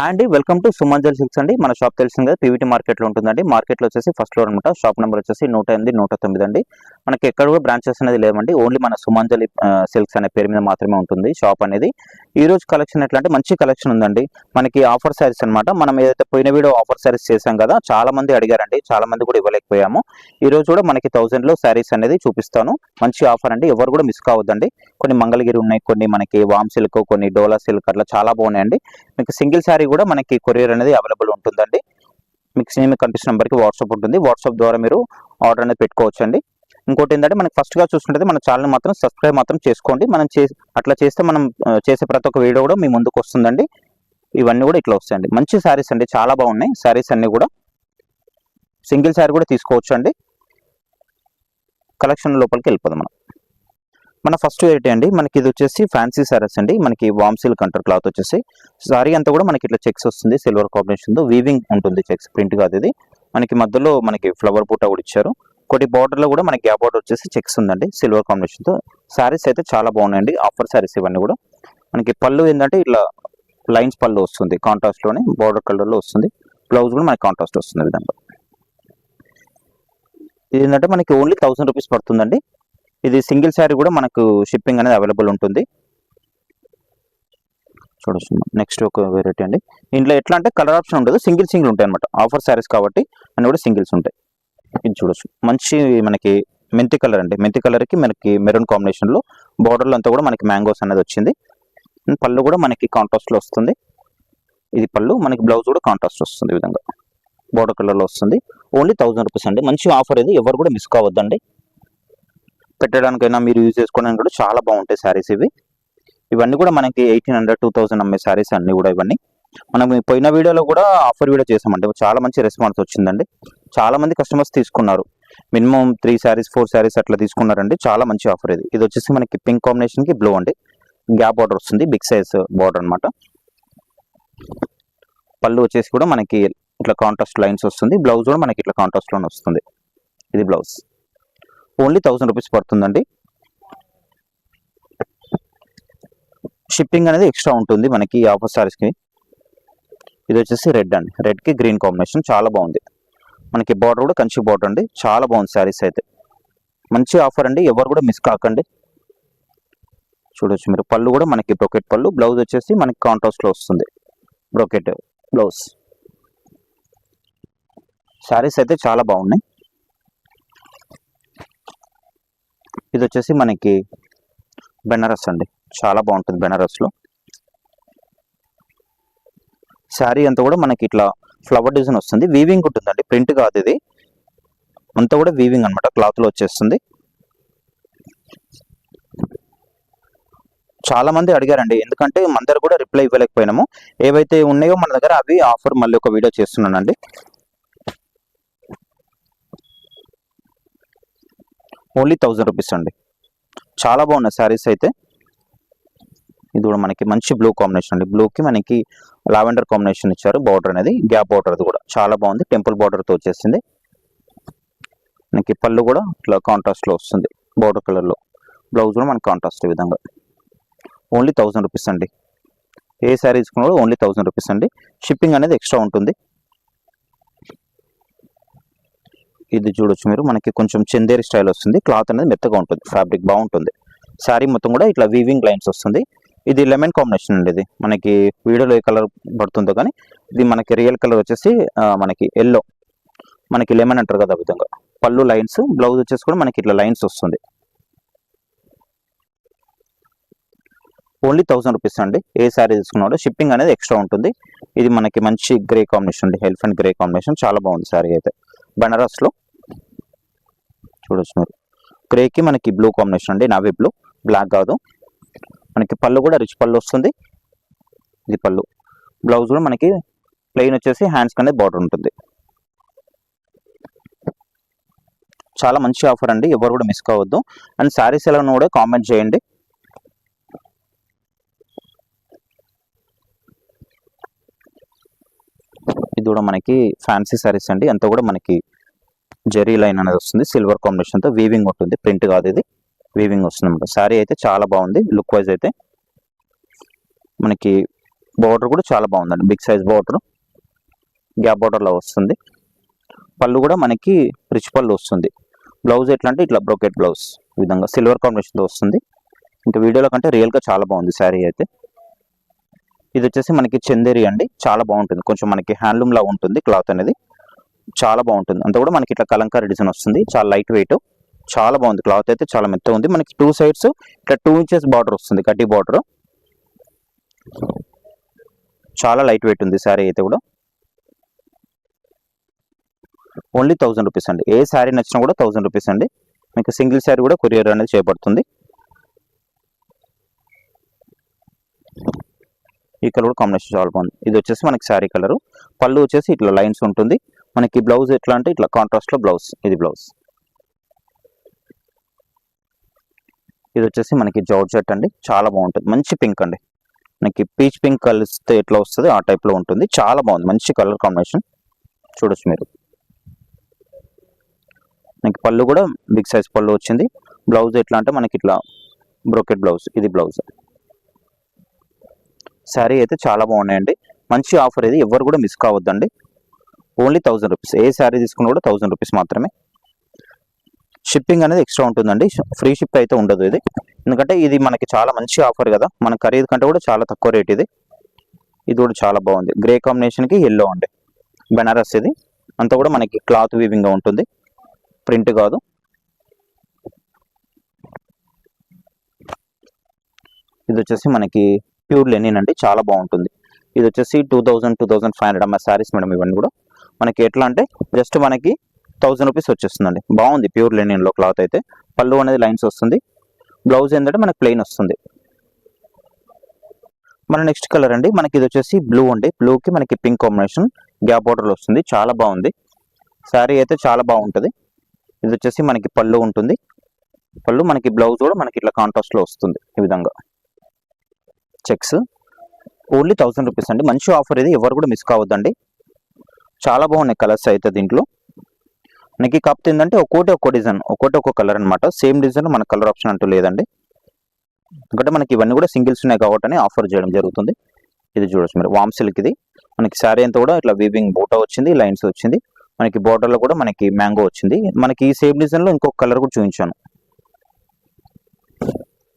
Hi అండి welcome to సుమంజల్ silks అండి. మన షాప్ తెలిసింది కదా పీవీటీ మార్కెట్లో ఉంటుందండి. మార్కెట్లో వచ్చేసి ఫస్ట్ ఫ్లోర్ అనమాట షాప్ నెంబర్ వచ్చేసి నూట ఎనిమిది నూట తొమ్మిది అండి. మనకి ఎక్కడ కూడా బ్రాంచెస్ అనేది లేవండి. ఓన్లీ మన సుమంజలి సిల్క్స్ అనే పేరు మీద మాత్రమే ఉంటుంది షాప్ అనేది. ఈ రోజు కలెక్షన్ ఎట్లా అంటే మంచి కలెక్షన్ ఉందండి. మనకి ఆఫర్ శారీస్ అన్నమాట. మనం ఏదైతే పోయిన వీడియో ఆఫర్ శారీస్ చేశాం కదా చాలా మంది అడిగారండి. చాలా మంది కూడా ఇవ్వలేకపోయాము. ఈ రోజు కూడా మనకి థౌసండ్లో శారీస్ అనేది చూపిస్తాను. మంచి ఆఫర్ అండి. ఎవరు కూడా మిస్ కావద్దండి. కొన్ని మంగళగిరి ఉన్నాయి కొన్ని మనకి వామ్ సిల్క్ కొన్ని డోలా సిల్క్ అట్లా చాలా బాగున్నాయండి. మీకు సింగిల్ శారీ కూడా మనకి కొరియర్ అనేది అవైలబుల్ ఉంటుందండి. మీకు సినిమా కనిపిస్తున్న నెంబర్కి వాట్సాప్ ఉంటుంది. వాట్సాప్ ద్వారా మీరు ఆర్డర్ అనేది పెట్టుకోవచ్చు అండి ఇంకోటి ఏంటంటే మనకి ఫస్ట్గా చూసుకుంటే మన ఛానల్ మాత్రం సబ్స్క్రైబ్ మాత్రం చేసుకోండి. మనం చే అట్లా చేస్తే మనం చేసే ప్రతి ఒక్క వీడియో కూడా మీ ముందుకు వస్తుందండి. ఇవన్నీ కూడా ఇట్లా వస్తాయండి. మంచి శారీస్ అండి. చాలా బాగున్నాయి. శారీస్ అన్నీ కూడా. సింగిల్ శారీ కూడా తీసుకోవచ్చు అండి కలెక్షన్ లోపలికి వెళ్ళిపోదాం మనం. మన ఫస్ట్ వెరైటీ అండి? మనకి ఇది వచ్చేసి ఫ్యాన్సీ సారీస్ అండి. మనకి వామ్ సిల్క్ అంటారు క్లాత్ వచ్చేసి. సారీ అంతా కూడా మనకి ఇట్లా చెక్స్ వస్తుంది. సిల్వర్ కాంబినేషన్తో వీవింగ్ ఉంటుంది చెక్స్ ప్రింట్ కాదు ఇది. మనకి మధ్యలో మనకి ఫ్లవర్ బూట కూడా ఇచ్చారు. ఒకటి బార్డర్లో కూడా మనకి గ్యాప్ బార్డర్ వచ్చేసి చెక్స్ ఉందండి. సిల్వర్ కాంబినేషన్తో శారీస్ అయితే చాలా బాగున్నాయండి. ఆఫర్ సారీస్ ఇవన్నీ కూడా. మనకి పళ్ళు ఏంటంటే ఇట్లా లైన్స్ పళ్ళు వస్తుంది. కాంట్రాస్ట్లోనే బార్డర్ కలర్లో వస్తుంది. బ్లౌజ్ కూడా మనకి కాంట్రాస్ట్ వస్తుంది విధంగా. ఇది ఏంటంటే మనకి ఓన్లీ థౌసండ్ రూపీస్ పడుతుందండి. ఇది సింగిల్ శారీ కూడా మనకు షిప్పింగ్ అనేది అవైలబుల్ ఉంటుంది. చూడొచ్చు. నెక్స్ట్ ఒక వెరైటీ అండి. ఇంట్లో ఎట్లా అంటే కలర్ ఆప్షన్ ఉండదు. సింగిల్ సింగిల్ ఉంటాయి అనమాట ఆఫర్ శారీస్ కాబట్టి అన్ని కూడా సింగిల్స్ ఉంటాయి. ఇది చూడొచ్చు. మంచి మనకి మెంతి కలర్ అండి. మెంతి కలర్కి మనకి మెరూన్ కాంబినేషన్లో లో అంతా కూడా మనకి మ్యాంగోస్ అనేది వచ్చింది. పళ్ళు కూడా మనకి కాంట్రాస్ట్లో వస్తుంది. ఇది పళ్ళు మనకి బ్లౌజ్ కూడా కాంట్రాస్ట్ వస్తుంది ఈ విధంగా. బార్డర్ కలర్లో వస్తుంది. ఓన్లీ థౌసండ్ రూపీస్ అండి. మంచి ఆఫర్ ఇది. ఎవరు కూడా మిస్ కావద్దండి. పెట్టడానికైనా మీరు యూజ్ చేసుకోవడానికి కూడా చాలా బాగుంటాయి శారీస్ ఇవి. ఇవన్నీ కూడా మనకి ఎయిటీన్ హండ్రెడ్ టూ థౌసండ్ అమ్మే శారీస్ అన్ని కూడా ఇవన్నీ. మనం పోయిన వీడియోలో కూడా ఆఫర్ వీడియో చేసామండి చాలా మంచి రెస్పాన్స్ వచ్చిందండి. చాలా మంది కస్టమర్స్ తీసుకున్నారు. Minimum three saris four saris అట్లా తీసుకున్నారండి. చాలా మంచి ఆఫర్ ఇది. ఇది వచ్చేసి మనకి పింక్ కాంబినేషన్కి బ్లూ అండి. గ్యాప్ బార్డర్ వస్తుంది. బిగ్ సైజ్ బార్డర్ అన్నమాట. పళ్ళు వచ్చేసి కూడా మనకి ఇట్లా కాంట్రాస్ట్ లైన్స్ వస్తుంది. బ్లౌజ్ కూడా మనకి ఇట్లా కాంట్రాస్ట్లోనే వస్తుంది. ఇది బ్లౌజ్ ఓన్లీ థౌసండ్ రూపీస్ పడుతుందండి. షిప్పింగ్ అనేది ఎక్స్ట్రా ఉంటుంది మనకి ఆఫర్ సారీస్కి ఇది వచ్చేసి రెడ్ అండి. రెడ్కి గ్రీన్ కాంబినేషన్ చాలా బాగుంది. మనకి బార్డర్ కూడా కంచి బార్డర్ అండి. చాలా బాగుంది శారీస్ అయితే. మంచి ఆఫర్ అండి. ఎవరు కూడా మిస్ కాకండి. చూడొచ్చు మీరు. పళ్ళు కూడా మనకి బ్రోకెట్ పళ్ళు. బ్లౌజ్ వచ్చేసి మనకి కాంట్రాస్ట్లో వస్తుంది. బ్రోకెట్ బ్లౌజ్ శారీస్ అయితే చాలా బాగున్నాయి. ఇది వచ్చేసి మనకి బెనారస్ అండి. చాలా బాగుంటుంది బెనారస్లో. శారీ అంతా కూడా మనకి ఇట్లా ఫ్లవర్ డిజైన్ వస్తుంది. వీవింగ్ ఉంటుందండి. ప్రింట్ కాదు ఇది. అంతా కూడా వీవింగ్ అనమాట క్లాత్లో వచ్చేస్తుంది. చాలా మంది అడిగారండి. ఎందుకంటే మందరు కూడా రిప్లై ఇవ్వలేకపోయినాము. ఏవైతే ఉన్నాయో మన దగ్గర అవి ఆఫర్ మళ్ళీ ఒక వీడియో చేస్తున్నానండి. ఓన్లీ థౌజండ్ రూపీస్ అండి. చాలా బాగున్నాయి శారీస్ అయితే. ఇది కూడా మనకి మంచి బ్లూ కాంబినేషన్ అండి. బ్లూకి మనకి లావెండర్ కాంబినేషన్ ఇచ్చారు. బార్డర్ అనేది గ్యాప్ బార్డర్ అది కూడా. చాలా బాగుంది. టెంపుల్ బార్డర్తో వచ్చేసింది. మనకి పళ్ళు కూడా ఇట్లా కాంట్రాస్ట్లో వస్తుంది. బార్డర్ కలర్లో బ్లౌజ్ కూడా మనకి కాంట్రాస్ట్ ఈ విధంగా. ఓన్లీ థౌజండ్ రూపీస్ అండి. ఏ శారీ తీసుకున్నా కూడా ఓన్లీ థౌజండ్ రూపీస్ అండి. షిప్పింగ్ అనేది ఎక్స్ట్రా ఉంటుంది. ఇది చూడొచ్చు మీరు. మనకి కొంచెం చందేరి స్టైల్ వస్తుంది. క్లాత్ అనేది మెత్తగా ఉంటుంది. ఫ్యాబ్రిక్ బాగుంటుంది. శారీ మొత్తం కూడా ఇట్లా వీవింగ్ లైన్స్ వస్తుంది. ఇది లెమన్ కాంబినేషన్ అండి ఇది. మనకి వీడియోలో ఏ కలర్ పడుతుందో కానీ ఇది మనకి రియల్ కలర్ వచ్చేసి మనకి ఎల్లో మనకి లెమన్ అంటారు కదా విధంగా. పళ్ళు లైన్స్ బ్లౌజ్ వచ్చేసి కూడా మనకి ఇట్లా లైన్స్ వస్తుంది. ఓన్లీ థౌసండ్ రూపీస్ అండి. ఏ శారీ తీసుకున్నాడో షిప్పింగ్ అనేది ఎక్స్ట్రా ఉంటుంది. ఇది మనకి మంచి గ్రే కాంబినేషన్ అండి. హెల్ఫ్ అండ్ గ్రే కాంబినేషన్ చాలా బాగుంది శారీ అయితే. బనారస్లో చూడొచ్చు మీరు. గ్రేకి మనకి బ్లూ కాంబినేషన్ అండి. నావీ బ్లూ బ్లాక్ కాదు. మనకి పళ్ళు కూడా రిచ్ పళ్ళు వస్తుంది. ఇది పళ్ళు. బ్లౌజ్ కూడా మనకి ప్లెయిన్ వచ్చేసి హ్యాండ్స్ అనేది బార్డర్ ఉంటుంది. చాలా మంచి ఆఫర్ అండి. ఎవరు కూడా మిస్ కావద్దు. అండ్ శారీస్ ఎలా కూడా కామెంట్ చేయండి. ఇది కూడా మనకి ఫ్యాన్సీ శారీస్ అండి. అంతా కూడా మనకి జెరీ లైన్ అనేది వస్తుంది. సిల్వర్ కాంబినేషన్తో వీవింగ్ ఉంటుంది. ప్రింట్ కాదు ఇది. వీవింగ్ వస్తుంది అనమాట శారీ అయితే చాలా బాగుంది. లుక్ వైజ్ అయితే మనకి బార్డర్ కూడా చాలా బాగుందండి. బిగ్ సైజ్ బార్డర్ గ్యాప్ బార్డర్లో వస్తుంది. పళ్ళు కూడా మనకి రిచ్ పళ్ళు వస్తుంది. బ్లౌజ్ ఎట్లా అంటే ఇట్లా బ్రోకెట్ బ్లౌజ్ విధంగా సిల్వర్ కాంబినేషన్తో వస్తుంది. ఇంకా వీడియోలో కంటే రియల్గా చాలా బాగుంది శారీ అయితే. ఇది వచ్చేసి మనకి చందేరి అండి. చాలా బాగుంటుంది. కొంచెం మనకి హ్యాండ్లూమ్లా ఉంటుంది క్లాత్ అనేది. చాలా బాగుంటుంది. అంతా కూడా మనకి ఇట్లా కలంకారీ డిజైన్ వస్తుంది. చాలా లైట్ వెయిట్ చాలా బాగుంది. క్లాత్ అయితే చాలా మెత్తగా ఉంది. మనకి టూ సైడ్స్ ఇట్లా టూ ఇంచెస్ బార్డర్ వస్తుంది. కడ్డీ బార్డర్. చాలా లైట్ వెయిట్ ఉంది శారీ అయితే కూడా. ఓన్లీ థౌజండ్ రూపీస్ అండి. ఏ శారీ నచ్చినా కూడా థౌసండ్ రూపీస్ అండి. మీకు సింగిల్ శారీ కూడా కొరియర్ అనేది చేపడుతుంది ఈ కలర్ కూడా కాంబినేషన్ చాలా బాగుంది. ఇది వచ్చేసి మనకి శారీ కలరు. పళ్ళు వచ్చేసి ఇట్లా లైన్స్ ఉంటుంది. మనకి బ్లౌజ్ ఎట్లా అంటే ఇట్లా కాంట్రాస్ట్లో బ్లౌజ్. ఇది బ్లౌజ్. ఇది వచ్చేసి మనకి జార్జెట్ అండి. చాలా బాగుంటుంది. మంచి పింక్ అండి. మనకి పీచ్ పింక్ కలిస్తే ఎట్లా వస్తుంది? ఆ టైప్లో ఉంటుంది. చాలా బాగుంది. మంచి కలర్ కాంబినేషన్. చూడొచ్చు మీరు. మనకి పళ్ళు కూడా బిగ్ సైజ్ పళ్ళు వచ్చింది. బ్లౌజ్ ఎట్లా అంటే మనకి ఇట్లా బ్రోకెట్ బ్లౌజ్. ఇది బ్లౌజ్. శారీ అయితే చాలా బాగున్నాయండి. మంచి ఆఫర్ ఇది. ఎవరు కూడా మిస్ కావద్దండి. Only thousand rupees. ఏ శారీ తీసుకున్నా కూడా థౌసండ్ రూపీస్ మాత్రమే. షిప్పింగ్ అనేది ఎక్స్ట్రా ఉంటుందండి. ఫ్రీ షిప్ అయితే ఉండదు ఇది. ఎందుకంటే ఇది మనకి చాలా మంచి ఆఫర్ కదా. మన ఖరీదు కంటే కూడా చాలా తక్కువ రేట్ ఇది. ఇది కూడా చాలా బాగుంది. గ్రే కాంబినేషన్కి ఎల్లో అండి. బెనారస్ ఇది. అంతా కూడా మనకి క్లాత్ వీవింగ్గా ఉంటుంది. ప్రింట్ కాదు. ఇది వచ్చేసి మనకి ప్యూర్ లెనిన్ అండి. చాలా బాగుంటుంది. ఇది వచ్చేసి two thousand two thousand five hundred అమ్మ శారీస్ మేడం ఇవన్నీ కూడా. మనకి ఎట్లా అంటే జస్ట్ మనకి థౌజండ్ రూపీస్ వచ్చేస్తుందండి. బాగుంది ప్యూర్ లెనిన్లో క్లాత్ అయితే. పళ్ళు అనేది లైన్స్ వస్తుంది. బ్లౌజ్ ఏంటంటే మనకి ప్లెయిన్ వస్తుంది. మన నెక్స్ట్ కలర్ అండి. మనకి ఇది వచ్చేసి బ్లూ అండి. బ్లూకి మనకి పింక్ కాంబినేషన్ గ్యాప్ బోర్డర్లో వస్తుంది. చాలా బాగుంది. శారీ అయితే చాలా బాగుంటుంది. ఇది వచ్చేసి మనకి పళ్ళు ఉంటుంది. పళ్ళు మనకి బ్లౌజ్ కూడా మనకి ఇట్లా కాంట్రాస్ట్లో వస్తుంది ఈ విధంగా. చెక్స్ ఓన్లీ థౌసండ్ రూపీస్ అండి. మంచి ఆఫర్ ఇది. ఎవరు కూడా మిస్ కావద్దండి. చాలా బాగున్నాయి కలర్స్ అయితే దీంట్లో. మనకి కాకపోతే ఏంటంటే ఒక్కోటి ఒక్కో డిజైన్ ఒక్కోటి ఒక్కో కలర్ అనమాట సేమ్ డిజైన్ మన కలర్ ఆప్షన్ అంటూ లేదండి. ఎందుకంటే మనకి ఇవన్నీ కూడా సింగిల్స్ ఉన్నాయి కాబట్టి ఆఫర్ చేయడం జరుగుతుంది. ఇది చూడొచ్చు మీరు. వామ్ సిల్క్ ఇది. మనకి శారీ అంతా కూడా ఇట్లా వీవింగ్ బూటా వచ్చింది లైన్స్ వచ్చింది. మనకి border కూడా మనకి మ్యాంగో వచ్చింది. మనకి ఈ సేమ్ డిజైన్లో ఇంకొక కలర్ కూడా చూపించాను.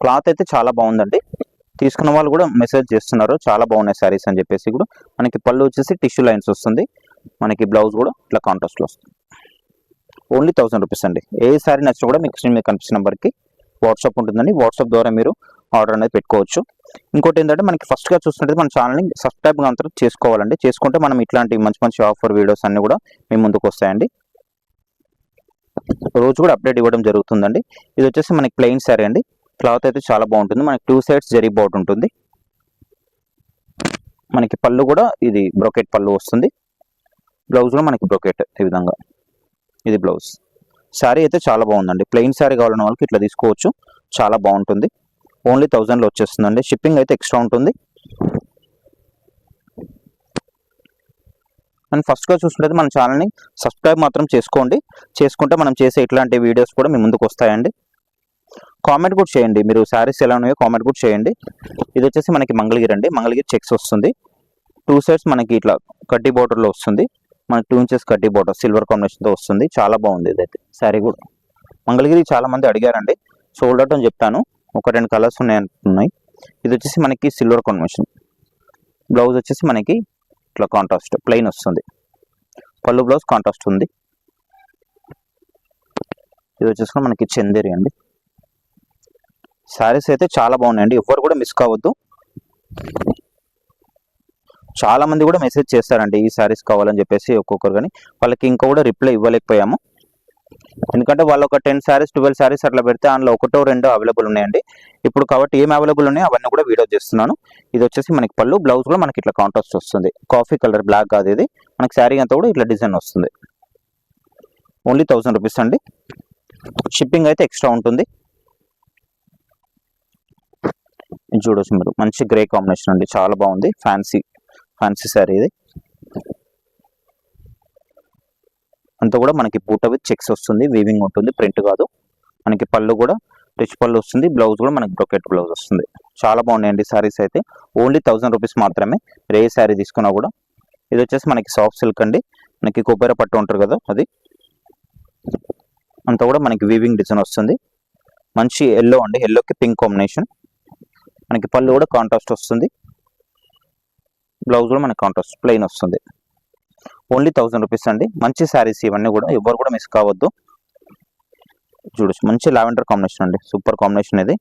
క్లాత్ అయితే చాలా బాగుందండి. తీసుకున్న వాళ్ళు కూడా మెసేజ్ చేస్తున్నారు. చాలా బాగున్నాయి శారీస్ అని చెప్పేసి కూడా. మనకి పళ్ళు వచ్చేసి టిష్యూ లైన్స్ వస్తుంది. మనకి బ్లౌజ్ కూడా ఇట్లా కాంట్రాస్ట్లో వస్తుంది. ఓన్లీ థౌసండ్ రూపీస్ అండి. ఏ సారీ నచ్చినా కూడా మీకు స్క్రీన్ మీద కనిపిస్తున్న నెంబర్కి వాట్సాప్ ఉంటుందండి. వాట్సాప్ ద్వారా మీరు ఆర్డర్ అనేది పెట్టుకోవచ్చు. ఇంకోటి ఏంటంటే మనకి ఫస్ట్గా చూస్తుంటే మన ఛానల్ని సబ్స్క్రైబ్ అంతా చేసుకోవాలండి. చేసుకుంటే మనం ఇట్లాంటి మంచి మంచి ఆఫర్ వీడియోస్ అన్నీ కూడా మీ ముందుకు వస్తాయండి. రోజు కూడా అప్డేట్ ఇవ్వడం జరుగుతుందండి. ఇది వచ్చేసి మనకి ప్లెయిన్ శారీ అండి. క్లాత్ అయితే చాలా బాగుంటుంది. మనకి టూ సైడ్స్ జరీ బాగుంటుంది ఉంటుంది. మనకి పళ్ళు కూడా ఇది బ్రోకెట్ పళ్ళు వస్తుంది. బ్లౌజ్ కూడా మనకి బ్రోకెట్ ఈ విధంగా. ఇది బ్లౌజ్. శారీ అయితే చాలా బాగుందండి. ప్లెయిన్ శారీ కావాలన్న వాళ్ళకి ఇట్లా తీసుకోవచ్చు. చాలా బాగుంటుంది. ఓన్లీ థౌజండ్లో వచ్చేస్తుందండి. షిప్పింగ్ అయితే ఎక్స్ట్రా ఉంటుంది. అండ్ ఫస్ట్గా చూసుకుంటే మన ఛానల్ని సబ్స్క్రైబ్ మాత్రం చేసుకోండి. చేసుకుంటే మనం చేసే ఇట్లాంటి వీడియోస్ కూడా మీ ముందుకు వస్తాయండి. కామెంట్ కూడా చేయండి. మీరు శారీస్ ఎలా ఉన్నాయో కామెంట్ కూడా చేయండి. ఇది వచ్చేసి మనకి మంగళగిరి అండి. మంగళగిరి చెక్స్ వస్తుంది. టూ సైడ్స్ మనకి ఇట్లా కడ్డీ బోర్డర్లో వస్తుంది. మనకి టూ ఇంచెస్ కడ్డీ బార్డర్ సిల్వర్ కాంబినేషన్తో వస్తుంది. చాలా బాగుంది ఇదైతే. శారీ కూడా. మంగళగిరి చాలా మంది అడిగారండి. సోల్డ్ అవుట్ అని చెప్తాను. ఒక రెండు కలర్స్ ఉన్నాయి అంటున్నాయి. ఇది వచ్చేసి మనకి సిల్వర్ కాంబినేషన్ బ్లౌజ్ వచ్చేసి మనకి ఇట్లా కాంట్రాస్ట్ ప్లెయిన్ వస్తుంది. పళ్ళు బ్లౌజ్ కాంట్రాస్ట్ ఉంది. ఇది వచ్చేసి మనకి చందేరి అండి. శారీస్ అయితే చాలా బాగున్నాయండి. ఎవ్వరు కూడా మిస్ కావద్దు. చాలా మంది కూడా మెసేజ్ చేస్తారండి ఈ శారీస్ కావాలని చెప్పేసి ఒక్కొక్కరు కానీ వాళ్ళకి ఇంకా కూడా రిప్లై ఇవ్వలేకపోయాము. ఎందుకంటే వాళ్ళు ఒక టెన్ శారీస్ ట్వెల్వ్ శారీస్ అట్లా పెడితే అందులో ఒకటో రెండో అవైలబుల్ ఉన్నాయండి. ఇప్పుడు కాబట్టి ఏం అవైలబుల్ ఉన్నాయో అవన్నీ కూడా వీడియో చేస్తున్నాను. ఇది వచ్చేసి మనకి పళ్ళు బ్లౌజ్ కూడా మనకి ఇట్లా కాంట్రాస్ట్ వస్తుంది. కాఫీ కలర్ బ్లాక్ కాదు ఇది. మనకి శారీ అంతా కూడా ఇట్లా డిజైన్ వస్తుంది. ఓన్లీ థౌసండ్ రూపీస్ అండి. షిప్పింగ్ అయితే ఎక్స్ట్రా ఉంటుంది. చూడొచ్చు మీరు. మంచి గ్రే కాంబినేషన్ అండి. చాలా బాగుంది. ఫ్యాన్సీ ఫ్యాన్సీ శారీ ఇది. అంతా కూడా మనకి బూట విత్ చెక్స్ వస్తుంది వీవింగ్ ఉంటుంది ప్రింట్ కాదు. మనకి పళ్ళు కూడా రిచ్ పళ్ళు వస్తుంది బ్లౌజ్ కూడా మనకి బ్రొకెట్ బ్లౌజ్ వస్తుంది. చాలా బాగున్నాయండి శారీస్ అయితే. ఓన్లీ థౌసండ్ రూపీస్ మాత్రమే రే శారీ తీసుకున్నా కూడా. ఇది వచ్చేసి మనకి సాఫ్ట్ సిల్క్ అండి. మనకి కొబ్బరి పట్టు ఉంటారు కదా అది. అంతా కూడా మనకి వీవింగ్ డిజైన్ వస్తుంది. మంచి ఎల్లో అండి ఎల్లోకి పింక్ కాంబినేషన్ మనకి పళ్ళు కూడా కాంట్రాస్ట్ వస్తుంది. బ్లౌజ్ కూడా మనకి కాంట్రాస్ట్ ప్లెయిన్ వస్తుంది. ఓన్లీ థౌసండ్ రూపీస్ అండి. మంచి శారీస్ ఇవన్నీ కూడా ఎవరు కూడా మిస్ కావద్దు. చూడొచ్చు మంచి లావెండర్ కాంబినేషన్ అండి. సూపర్ కాంబినేషన్ ఇది.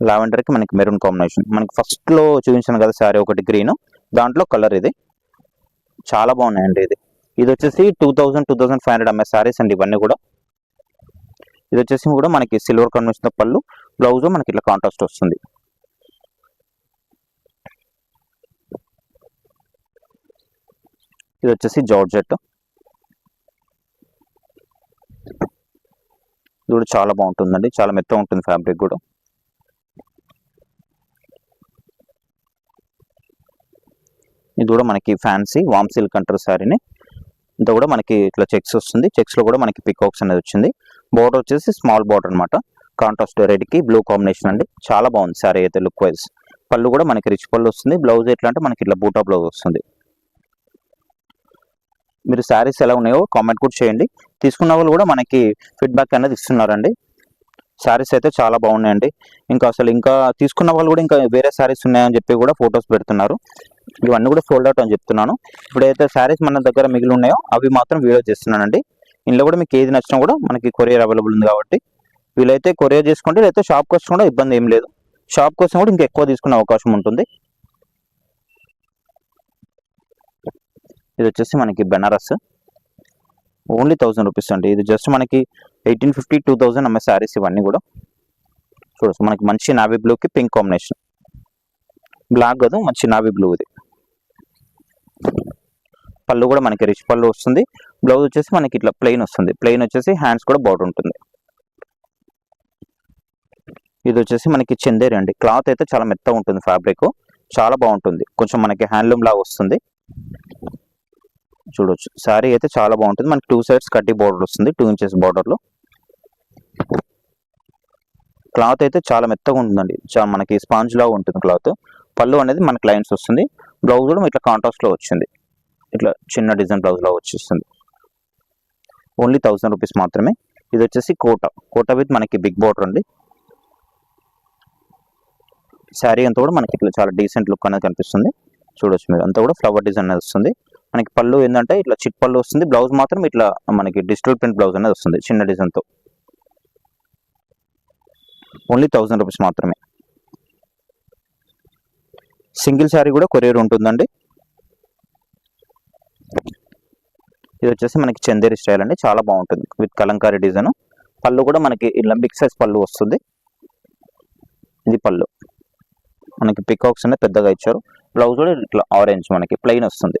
లావెండర్కి మనకి మెరూన్ కాంబినేషన్ మనకి ఫస్ట్లో చూపించాను కదా శారీ ఒకటి గ్రీన్ దాంట్లో కలర్ ఇది. చాలా బాగున్నాయండి ఇది. ఇది వచ్చేసి two thousand two thousand five hundred MS saris అండి ఇవన్నీ కూడా. ఇది వచ్చేసి కూడా మనకి సిల్వర్ కాంబినేషన్ పళ్ళు. బ్లౌజ్ మనకి ఇట్లా కాంట్రాస్ట్ వస్తుంది. ఇది వచ్చేసి జార్జెట్. ఇది కూడా చాలా బాగుంటుందండి. చాలా మెత్తగా ఉంటుంది ఫ్యాబ్రిక్ కూడా. ఇది కూడా మనకి ఫ్యాన్సీ వామ్ సిల్క్ అంటారు శారీని ఇంత కూడా మనకి ఇట్లా చెక్స్ వస్తుంది. చెక్స్లో కూడా మనకి పికాక్స్ అనేది వచ్చింది. బోర్డర్ వచ్చేసి స్మాల్ బార్డర్ అనమాట కాంట్రాస్ట్ రెడ్కి బ్లూ కాంబినేషన్ అండి. చాలా బాగుంది శారీ అయితే లుక్ వైజ్. పళ్ళు కూడా మనకి రిచ్ పళ్ళు వస్తుంది. బ్లౌజ్ ఎట్లా అంటే మనకి ఇట్లా బూటా బ్లౌజ్ వస్తుంది. మీరు శారీస్ ఎలా ఉన్నాయో కామెంట్ కూడా చేయండి. తీసుకున్న వాళ్ళు కూడా మనకి ఫీడ్బ్యాక్ అనేది ఇస్తున్నారండి. శారీస్ అయితే చాలా బాగున్నాయండి. ఇంకా అసలు ఇంకా తీసుకున్న వాళ్ళు కూడా ఇంకా వేరే శారీస్ ఉన్నాయని చెప్పి కూడా ఫొటోస్ పెడుతున్నారు. ఇవన్నీ కూడా సోల్డ్ అవుట్ అని చెప్తున్నాను. ఇప్పుడైతే శారీస్ మన దగ్గర మిగిలి ఉన్నాయో అవి మాత్రం వీడియో చేస్తున్నానండి. ఇందులో కూడా మీకు ఏది నచ్చినా కూడా మనకి కొరియర్ అవైలబుల్ ఉంది కాబట్టి. వీలైతే కొరియర్ చేసుకుంటే లేకపోతే షాప్కి వచ్చి కూడా ఇబ్బంది ఏం లేదు. షాప్ కోసం కూడా ఇంకా ఎక్కువ తీసుకునే అవకాశం ఉంటుంది. ఇది వచ్చేసి మనకి బెనారస్. ఓన్లీ థౌసండ్ రూపీస్ అండి. ఇది జస్ట్ మనకి ఎయిటీన్ ఫిఫ్టీ టూ థౌసండ్ అమ్మే శారీస్ ఇవన్నీ కూడా. చూడచ్చు మనకి మంచి నావీ బ్లూకి పింక్ కాంబినేషన్ బ్లాక్ కాదు మంచి నావీ బ్లూ ఇది. పళ్ళు కూడా మనకి రిచ్ పళ్ళు వస్తుంది. బ్లౌజ్ వచ్చేసి మనకి ఇట్లా ప్లెయిన్ వస్తుంది. ప్లెయిన్ వచ్చేసి హ్యాండ్స్ కూడా బార్డర్ ఉంటుంది. ఇది వచ్చేసి మనకి చందేరి అండి. క్లాత్ అయితే చాలా మెత్తగా ఉంటుంది ఫ్యాబ్రిక్ చాలా బాగుంటుంది. కొంచెం మనకి హ్యాండ్లూమ్ లాగా వస్తుంది. చూడొచ్చు. శారీ అయితే చాలా బాగుంటుంది. మనకి టూ సైడ్స్ కట్టి బార్డర్ వస్తుంది. టూ ఇంచెస్ బార్డర్లో క్లాత్ అయితే చాలా మెత్తగా ఉంటుందండి. చా- మనకి స్పాంజ్ లాగా ఉంటుంది క్లాత్. పళ్ళు అనేది మనకి లైన్స్ వస్తుంది. బ్లౌజ్ కూడా ఇట్లా కాంట్రాస్ట్లో వచ్చింది. ఇట్లా చిన్న డిజైన్ బ్లౌజ్లో వచ్చేస్తుంది. ఓన్లీ థౌసండ్ రూపీస్ మాత్రమే. ఇది వచ్చేసి కోట. కోట విత్ మనకి బిగ్ బార్డర్ అండి. శారీ అంతా కూడా మనకి ఇట్లా చాలా డీసెంట్ లుక్ అనేది కనిపిస్తుంది. చూడొచ్చు మీరు. అంతా కూడా ఫ్లవర్ డిజైన్ అనేది వస్తుంది. మనకి పళ్ళు ఏంటంటే ఇట్లా చిట్ పళ్ళు వస్తుంది. బ్లౌజ్ మాత్రం ఇట్లా మనకి డిజిటల్ ప్రింట్ బ్లౌజ్ అనేది వస్తుంది. చిన్న డిజైన్తో ఓన్లీ థౌసండ్ రూపీస్ మాత్రమే. సింగిల్ శారీ కూడా కొరియర్ ఉంటుందండి. ఇది వచ్చేసి మనకి చందేరి స్టైల్ అండి. చాలా బాగుంటుంది. విత్ కలంకారీ డిజైన్ పళ్ళు కూడా మనకి ఇలా బిగ్ సైజ్ పళ్ళు వస్తుంది. ఇది పళ్ళు. మనకి పికాక్స్ అనేది పెద్దగా ఇచ్చారు. బ్లౌజ్ కూడా ఇట్లా ఆరెంజ్ మనకి ప్లెయిన్ వస్తుంది.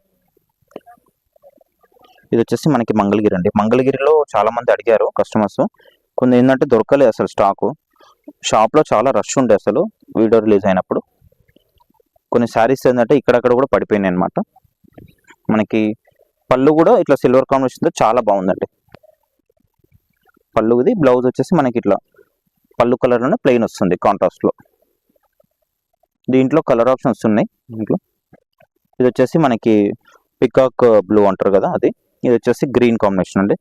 ఇది వచ్చేసి మనకి మంగళగిరి అండి. మంగళగిరిలో చాలా మంది అడిగారు కస్టమర్స్ కొన్ని ఏంటంటే దొరకలేదు అసలు స్టాకు షాప్లో చాలా రష్ ఉండే అసలు వీడియో రిలీజ్ అయినప్పుడు. కొన్ని శారీస్ ఏంటంటే ఇక్కడక్కడ కూడా పడిపోయినాయి అనమాట మనకి పళ్ళు కూడా ఇట్లా సిల్వర్ కాంబినేషన్తో చాలా బాగుందండి. పళ్ళు ఇది బ్లౌజ్ వచ్చేసి మనకి ఇట్లా పళ్ళు కలర్లోనే ప్లెయిన్ వస్తుంది కాంట్రాస్ట్లో దీంట్లో కలర్ ఆప్షన్స్ ఉన్నాయి దీంట్లో. ఇది వచ్చేసి మనకి పికాక్ బ్లూ అంటారు కదా అది. ఇది వచ్చేసి గ్రీన్ కాంబినేషన్ అండి.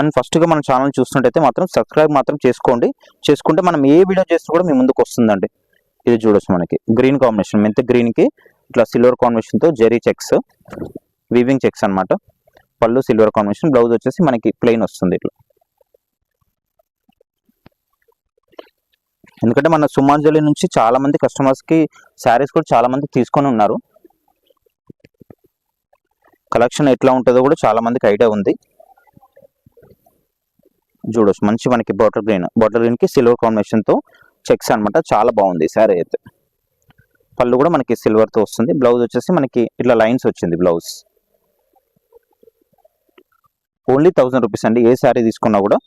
అండ్ ఫస్ట్గా మన ఛానల్ చూస్తున్నట్టయితే మాత్రం సబ్స్క్రైబ్ మాత్రం చేసుకోండి. చేసుకుంటే మనం ఏ వీడియో చేసినా కూడా మీ ముందుకు వస్తుందండి. ఇది చూడొచ్చు మనకి. Green combination. మెంత గ్రీన్కి ఇట్లా సిల్వర్ కాంబినేషన్తో జెరీ చెక్స్ వీవింగ్ చెక్స్ అనమాట పళ్ళు సిల్వర్ కాంబినేషన్. బ్లౌజ్ వచ్చేసి మనకి ప్లెయిన్ వస్తుంది ఇట్లా. ఎందుకంటే మన సుమాంజలి నుంచి చాలామంది కస్టమర్స్కి శారీస్ కూడా చాలామంది తీసుకొని ఉన్నారు. కలెక్షన్ ఎట్లా ఉంటుందో కూడా చాలా మందికి ఐడియా ఉంది. చూడొచ్చు మంచి మనకి బాటర్ గ్రీన్. బాటిల్ గ్రీన్కి సిల్వర్ కాంబినేషన్తో చెక్స్ అనమాట చాలా బాగుంది శారీ అయితే. పళ్ళు కూడా మనకి సిల్వర్తో వస్తుంది. బ్లౌజ్ వచ్చేసి మనకి ఇట్లా లైన్స్ వచ్చింది బ్లౌజ్. ఓన్లీ థౌసండ్ రూపీస్ అండి. ఏ శారీ తీసుకున్నా కూడా.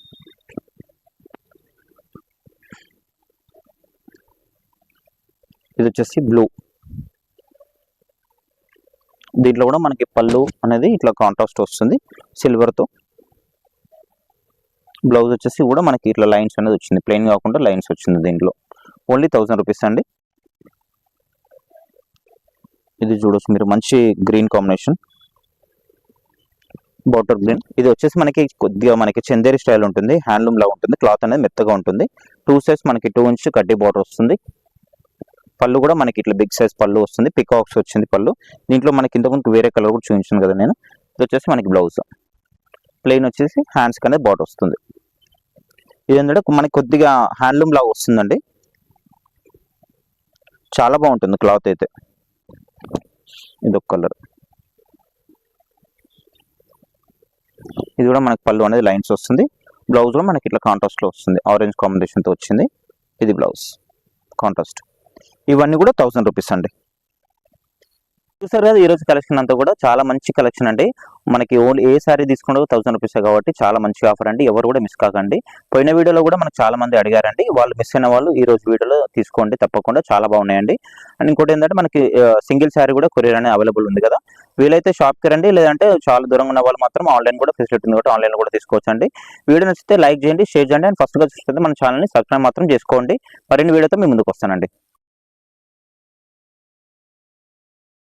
ఇది వచ్చేసి బ్లూ. దీంట్లో కూడా మనకి పళ్ళు అనేది ఇట్లా కాంట్రాస్ట్ వస్తుంది. సిల్వర్తో బ్లౌజ్ వచ్చేసి కూడా మనకి ఇట్లా లైన్స్ అనేది వచ్చింది. ప్లెయిన్ కాకుండా లైన్స్ వచ్చింది దీంట్లో. ఓన్లీ థౌసండ్ రూపీస్ అండి. ఇది చూడొచ్చు. మీరు మంచి గ్రీన్ కాంబినేషన్ బాటర్ గ్రీన్ ఇది వచ్చేసి మనకి కొద్దిగా మనకి చందేరి స్టైల్ ఉంటుంది. హ్యాండ్లూమ్ లా ఉంటుంది. క్లాత్ అనేది మెత్తగా ఉంటుంది. టూ సైజ్ మనకి టూ ఇంచ్ కడ్డీ బార్డర్ వస్తుంది. పళ్ళు కూడా మనకి ఇట్లా బిగ్ సైజ్ పళ్ళు వస్తుంది పికాక్స్ వచ్చింది పళ్ళు. దీంట్లో మనకి ఇంతకుముందు వేరే కలర్ కూడా చూపించాను కదా నేను. ఇది వచ్చేసి మనకి బ్లౌజ్. ప్లెయిన్ వచ్చేసి హ్యాండ్స్ అనేది బాట్ వస్తుంది. ఇది ఏంటంటే మనకి కొద్దిగా హ్యాండ్లూమ్ లాగా వస్తుందండి. చాలా బాగుంటుంది క్లాత్ అయితే. ఇది ఒక కలర్. ఇది కూడా మనకి పళ్ళు అనేది లైన్స్ వస్తుంది. బ్లౌజ్ కూడా మనకి ఇట్లా కాంట్రాస్ట్లో వస్తుంది. ఆరెంజ్ కాంబినేషన్తో వచ్చింది. ఇది బ్లౌజ్. కాంట్రాస్ట్ ఇవన్నీ కూడా థౌసండ్ రూపీస్ అండి. చూసారు కదా ఈ రోజు కలెక్షన్ అంతా కూడా చాలా మంచి కలెక్షన్ అండి. మనకి ఓన్లీ ఏ సారీ తీసుకున్నా థౌసండ్ రూపీస్ కాబట్టి చాలా మంచి ఆఫర్ అండి. ఎవరు కూడా మిస్ కాకండి. పోయిన వీడియోలో కూడా మనకు చాలా మంది అడిగారండి. వాళ్ళు మిస్ అయిన వాళ్ళు ఈ రోజు వీడియోలో తీసుకోండి తప్పకుండా చాలా బాగున్నాయండి. అండ్ ఇంకోటి ఏంటంటే మనకి సింగిల్ శారీ కూడా కొరియర్ అనేది అవైలబుల్ ఉంది కదా. వీలైతే షాప్కి రండి. లేదంటే చాలా దూరంగా ఉన్న వాళ్ళు మాత్రం ఆన్లైన్ కూడా ఫెసిలిటీ ఉంది కాబట్టి ఆన్లైన్ కూడా తీసుకోవచ్చు అండి వీడియో నచ్చితే లైక్ చేయండి షేర్ చేయండి. అండ్ ఫస్ట్గా చూస్తే మన ఛానల్ని సబ్స్క్రైబ్ మాత్రం చేసుకోండి. మరిన్ని వీడియోతో మీ ముందుకు వస్తానండి.